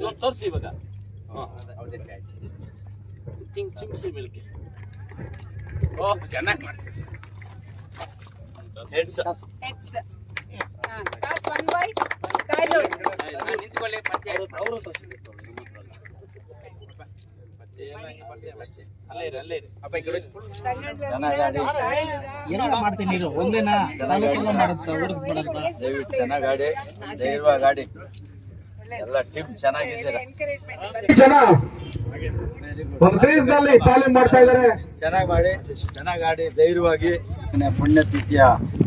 ಇವಾಗ ತೋರಿಸಿ ಇವಾಗ. ಹಿಂಗೆ ಚಿಮ್ಸಿ ಮಿಲ್ಕಿ ಓ ಚೆನ್ನಾಗಿ ಮಾಡ್ತೀವಿ. Heads X cross one by dilute ನಿಂತ್ಕೊಳ್ಳಿ ಅವರು ಮಾಡ್ತೀನಿ ಒಂದೇನಾ? ಚೆನ್ನಾಗಿ ಗಾಡಿ ಧೈರ್ಯವಾಗಿ ಆಡಿ. ಜನ ಕ್ರೀಸ್ನಲ್ಲಿ ತಾಲೀಮ್ ಮಾಡ್ತಾ ಇದ್ದಾರೆ. ಚೆನ್ನಾಗಿ ಮಾಡಿ ಚೆನ್ನಾಗಿ ಆಡಿ ಧೈರ್ಯವಾಗಿ ಪುಣ್ಯತಿಥಿಯ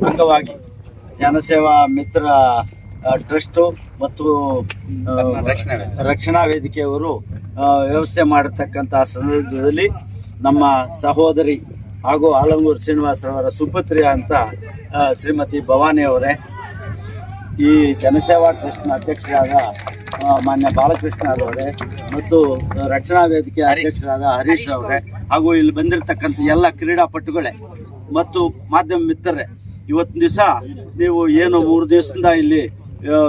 ಅಂಗವಾಗಿ. ಜನಸೇವಾ ಮಿತ್ರ ಟ್ರಸ್ಟ್ ಮತ್ತು ರಕ್ಷಣಾ ವೇದಿಕೆಯವರು ವ್ಯವಸ್ಥೆ ಮಾಡತಕ್ಕಂತಹ ಸಂದರ್ಭದಲ್ಲಿ ನಮ್ಮ ಸಹೋದರಿ ಹಾಗೂ ಆಲಂಗೂರು ಶ್ರೀನಿವಾಸರವರ ಸುಪುತ್ರಿ ಅಂತ ಶ್ರೀಮತಿ ಭವಾನಿ ಅವರೇ ಈ ಜನಸೇವಾ ಟ್ರಸ್ಟ್ನ ಅಧ್ಯಕ್ಷರಾದ ಮಾನ್ಯ ಬಾಲಕೃಷ್ಣ ಅವರೇ ಮತ್ತು ರಕ್ಷಣಾ ವೇದಿಕೆ ಅಧ್ಯಕ್ಷರಾದ ಹರೀಶ್ ಅವರೇ ಹಾಗೂ ಇಲ್ಲಿ ಬಂದಿರತಕ್ಕಂಥ ಎಲ್ಲ ಕ್ರೀಡಾಪಟುಗಳೇ ಮತ್ತು ಮಾಧ್ಯಮ ಮಿತ್ರರೇ ಇವತ್ತಿನ ದಿವಸ ನೀವು ಏನು ಮೂರು ದಿವಸದಿಂದ ಇಲ್ಲಿ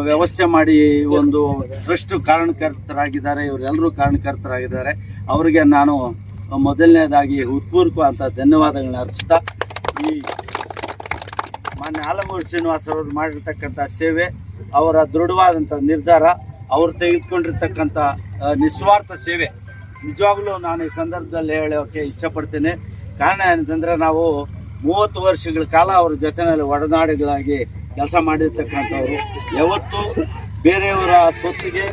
ವ್ಯವಸ್ಥೆ ಮಾಡಿ ಒಂದು ಟ್ರಸ್ಟ್ ಕಾರಣಕರ್ತರಾಗಿದ್ದಾರೆ ಇವರೆಲ್ಲರೂ ಕಾರಣಕರ್ತರಾಗಿದ್ದಾರೆ ಅವರಿಗೆ ನಾನು ಮೊದಲನೇದಾಗಿ ಹೃತ್ಪೂರ್ವಕ ಧನ್ಯವಾದಗಳನ್ನ ಅರ್ಪಿಸ್ತಾ ಈ ಮಾನ್ಯ ಆಲಮೂರು ಶ್ರೀನಿವಾಸ್ ಅವರು ಮಾಡಿರ್ತಕ್ಕಂಥ ಸೇವೆ, ಅವರ ದೃಢವಾದಂಥ ನಿರ್ಧಾರ, ಅವರು ತೆಗೆದುಕೊಂಡಿರ್ತಕ್ಕಂಥ ನಿಸ್ವಾರ್ಥ ಸೇವೆ. ನಿಜವಾಗ್ಲೂ ನಾನು ಈ ಸಂದರ್ಭದಲ್ಲಿ ಹೇಳೋಕ್ಕೆ ಇಚ್ಛಪಡ್ತೇನೆ. ಕಾರಣ ಏನಂತಂದರೆ ನಾವು ಮೂವತ್ತು ವರ್ಷಗಳ ಕಾಲ ಅವ್ರ ಜೊತೆಯಲ್ಲಿ ಒಡನಾಡಿಗಳಾಗಿ ಕೆಲಸ ಮಾಡಿರ್ತಕ್ಕಂಥವ್ರು. ಯಾವತ್ತೂ ಬೇರೆಯವರ ಸೊತ್ತಿಗೆ,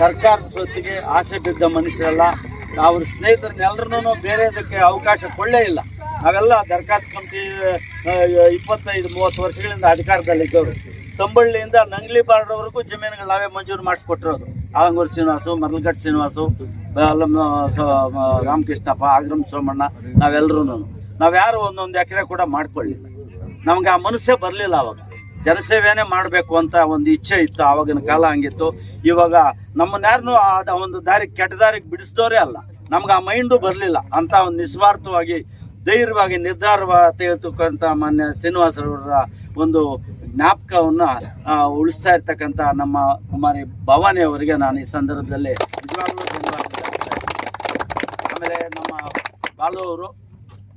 ಸರ್ಕಾರದ ಸೊತ್ತಿಗೆ ಆಸೆ ಬಿದ್ದ ಮನುಷ್ಯರಲ್ಲ. ಅವ್ರ ಸ್ನೇಹಿತರನ್ನೆಲ್ಲರನ್ನೂ ಬೇರೆದಕ್ಕೆ ಅವಕಾಶ ಕೊಳ್ಳೇ ಇಲ್ಲ. ನಾವೆಲ್ಲ ದರ್ಖಾಸ್ ಕಮಿಟಿ ಇಪ್ಪತ್ತೈದು, ಮೂವತ್ತು ವರ್ಷಗಳಿಂದ ಅಧಿಕಾರದಲ್ಲಿ ಇದ್ದವರು ತಂಬಳ್ಳಿಯಿಂದ ನಂಗ್ಲಿ ಬಾರ್ಡ್ವರೆಗೂ ಜಮೀನುಗಳು ನಾವೇ ಮಂಜೂರು ಮಾಡಿಸ್ಕೊಟ್ಟಿರೋದು. ಆಲಂಗೂರು ಶ್ರೀನಿವಾಸು ಮರಳಘಟ್ಟ ಶ್ರೀನಿವಾಸು ರಾಮಕೃಷ್ಣಪ್ಪ ಆಗ್ರಮ್ ಸೋಮಣ್ಣ ನಾವೆಲ್ಲರೂ ನಾವ್ಯಾರು ಒಂದೊಂದು ಎಕರೆ ಕೂಡ ಮಾಡ್ಕೊಳ್ಳಿಲ್ಲ. ನಮ್ಗೆ ಆ ಮನಸ್ಸೇ ಬರಲಿಲ್ಲ ಅವಾಗ. ಜನಸೇವೆನೇ ಮಾಡಬೇಕು ಅಂತ ಒಂದು ಇಚ್ಛೆ ಇತ್ತು, ಆವಾಗಿನ ಕಾಲ ಹಂಗಿತ್ತು. ಇವಾಗ ನಮ್ಮನ್ಯಾರನ್ನೂ ಆ ಒಂದು ದಾರಿ ಕೆಟ್ಟ ದಾರಿಗೆ ಬಿಡಿಸಿದವರೇ ಅಲ್ಲ. ನಮ್ಗೆ ಆ ಮೈಂಡು ಬರಲಿಲ್ಲ. ಅಂತ ಒಂದು ನಿಸ್ವಾರ್ಥವಾಗಿ ಧೈರ್ಯವಾಗಿ ನಿರ್ಧಾರ ತೆಗೆದುಕೊಂತ ಮಾನ್ಯ ಶ್ರೀನಿವಾಸರವರ ಒಂದು ಜ್ಞಾಪಕವನ್ನು ಉಳಿಸ್ತಾ ಇರ್ತಕ್ಕಂಥ ನಮ್ಮ ಕುಮಾರಿ ಭವಾನಿ ಅವರಿಗೆ ನಾನು ಈ ಸಂದರ್ಭದಲ್ಲಿ ನಿಜವಾಗ್ಲೂ ಆಮೇಲೆ ನಮ್ಮ ಬಾಲವರು ಅವರು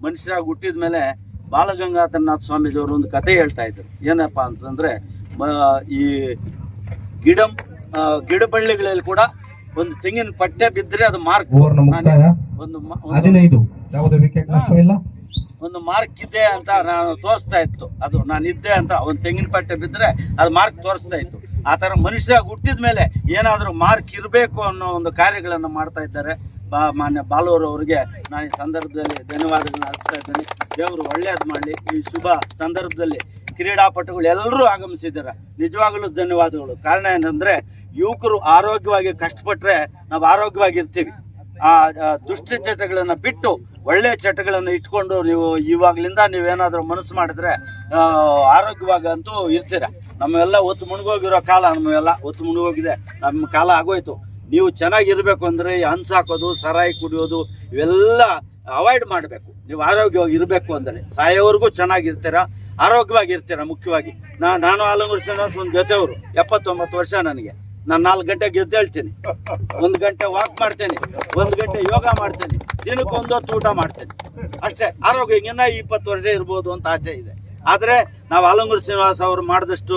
ಮನುಷ್ಯರಾಗಿ ಹುಟ್ಟಿದ ಮೇಲೆ ಬಾಲಗಂಗಾಧರನಾಥ ಸ್ವಾಮೀಜಿಯವರು ಒಂದು ಕತೆ ಹೇಳ್ತಾ ಇದ್ರು. ಏನಪ್ಪ ಅಂತಂದ್ರೆ ಈ ಗಿಡ ಗಿಡಬಳ್ಳಿಗಳಲ್ಲಿ ಕೂಡ ಒಂದು ತೆಂಗಿನ ಪಟ್ಟೆ ಬಿದ್ದರೆ ಅದು ಮಾರ್ಕ್. ಮುಕ್ತಾಯ? ಒಂದು ಹದಿನೈದು. ಯಾವುದೇ ವಿಕೆಟ್ ನಷ್ಟವಿಲ್ಲ ಒಂದು ಮಾರ್ಕ್ ಇದೆ ಅಂತ ನಾನು ತೋರಿಸ್ತಾ ಇತ್ತು. ಅದು ನಾನು ಇದ್ದೆ ಅಂತ ಒಂದು ತೆಂಗಿನ ಪಟ್ಟೆ ಬಿದ್ದರೆ ಅದು ಮಾರ್ಕ್ ತೋರಿಸ್ತಾ ಇತ್ತು. ಆ ಥರ ಮನುಷ್ಯ ಹುಟ್ಟಿದ ಮೇಲೆ ಏನಾದರೂ ಮಾರ್ಕ್ ಇರಬೇಕು ಅನ್ನೋ ಒಂದು ಕಾರ್ಯಗಳನ್ನು ಮಾಡ್ತಾ ಇದ್ದಾರೆ. ಬಾ ಮಾನ್ಯ ಬಾಲೂರು ಅವರಿಗೆ ನಾನು ಈ ಸಂದರ್ಭದಲ್ಲಿ ಧನ್ಯವಾದಗಳನ್ನ ಅರ್ಪಿಸ್ತಾ ಇದ್ದೇನೆ. ದೇವರು ಒಳ್ಳೇದು ಮಾಡಲಿ. ಈ ಶುಭ ಸಂದರ್ಭದಲ್ಲಿ ಕ್ರೀಡಾಪಟುಗಳು ಎಲ್ಲರೂ ಆಗಮಿಸಿದ್ದಾರೆ. ನಿಜವಾಗಲೂ ಧನ್ಯವಾದಗಳು. ಕಾರಣ ಏನಂದರೆ ಯುವಕರು ಆರೋಗ್ಯವಾಗಿ ಕಷ್ಟಪಟ್ಟರೆ ನಾವು ಆರೋಗ್ಯವಾಗಿರ್ತೀವಿ. ಆ ದುಷ್ಟ ಚಟಗಳನ್ನು ಬಿಟ್ಟು ಒಳ್ಳೆಯ ಚಟಗಳನ್ನು ಇಟ್ಕೊಂಡು ನೀವು ಇವಾಗಲಿಂದ ನೀವೇನಾದರೂ ಮನಸ್ಸು ಮಾಡಿದ್ರೆ ಆರೋಗ್ಯವಾಗ ಅಂತೂ ಇರ್ತೀರ. ನಮ್ಮೆಲ್ಲ ಒತ್ತು ಮುಣ್ಗೋಗಿರೋ ಕಾಲ ನಮ್ಮೆಲ್ಲ ಒತ್ತು ಮುಣ್ಗೋಗಿದೆ. ನಮ್ಮ ಕಾಲ ಆಗೋಯ್ತು. ನೀವು ಚೆನ್ನಾಗಿರ್ಬೇಕು ಅಂದರೆ ಹನ್ಸ್ ಹಾಕೋದು, ಸರಾಯಿ ಕುಡಿಯೋದು, ಇವೆಲ್ಲ ಅವಾಯ್ಡ್ ಮಾಡಬೇಕು. ನೀವು ಆರೋಗ್ಯವಾಗಿ ಇರಬೇಕು ಅಂದರೆ. ಸಾಯೋವರೆಗೂ ಚೆನ್ನಾಗಿರ್ತೀರ, ಆರೋಗ್ಯವಾಗಿರ್ತೀರ ಮುಖ್ಯವಾಗಿ. ನಾನು ಆಲಂಗೂರು ಶ್ರೀನಿವಾಸ್ ಒಂದು ಜೊತೆಯವರು, ಎಪ್ಪತ್ತೊಂಬತ್ತು ವರ್ಷ ನನಗೆ. ನಾನು ನಾಲ್ಕು ಗಂಟೆಗೆ ಎದ್ದೇಳ್ತೀನಿ ಒಂದು ಗಂಟೆ ವಾಕ್ ಮಾಡ್ತೇನೆ. ಒಂದು ಗಂಟೆ ಯೋಗ ಮಾಡ್ತೇನೆ. ದಿನಕ್ಕೆ ಒಂದೊತ್ತು ಊಟ ಮಾಡ್ತೇನೆ. ಅಷ್ಟೇ. ಆರೋಗ್ಯ ಇನ್ನೂ ಇಪ್ಪತ್ತು ವರ್ಷ ಇರ್ಬೋದು ಅಂತ ಆಸೆ ಇದೆ. ಆದರೆ ನಾವು ಆಲಂಗೂರು ಶ್ರೀನಿವಾಸ ಅವರು ಮಾಡಿದಷ್ಟು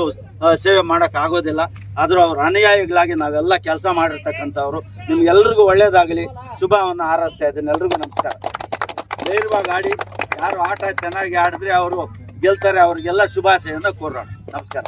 ಸೇವೆ ಮಾಡೋಕೆ ಆಗೋದಿಲ್ಲ. ಆದರೂ ಅವ್ರ ಅನುಯಾಯಿಗಳಾಗಿ ನಾವೆಲ್ಲ ಕೆಲಸ ಮಾಡಿರ್ತಕ್ಕಂಥವ್ರು. ನಿಮ್ಗೆಲ್ರಿಗೂ ಒಳ್ಳೆಯದಾಗಲಿ ಶುಭವನ್ನು ಹಾರೈಸ್ತಾ ಇದ್ದೀನಿ. ಎಲ್ರಿಗೂ ನಮಸ್ಕಾರ. ಧೈರ್ಯವಾಗಿ ಆಡಿ ಯಾರು ಆಟ ಚೆನ್ನಾಗಿ ಆಡಿದ್ರೆ ಅವರು ಗೆಲ್ತಾರೆ. ಅವ್ರಿಗೆಲ್ಲ ಶುಭಾಶಯವನ್ನು ಕೋರೋಣ. ನಮಸ್ಕಾರ.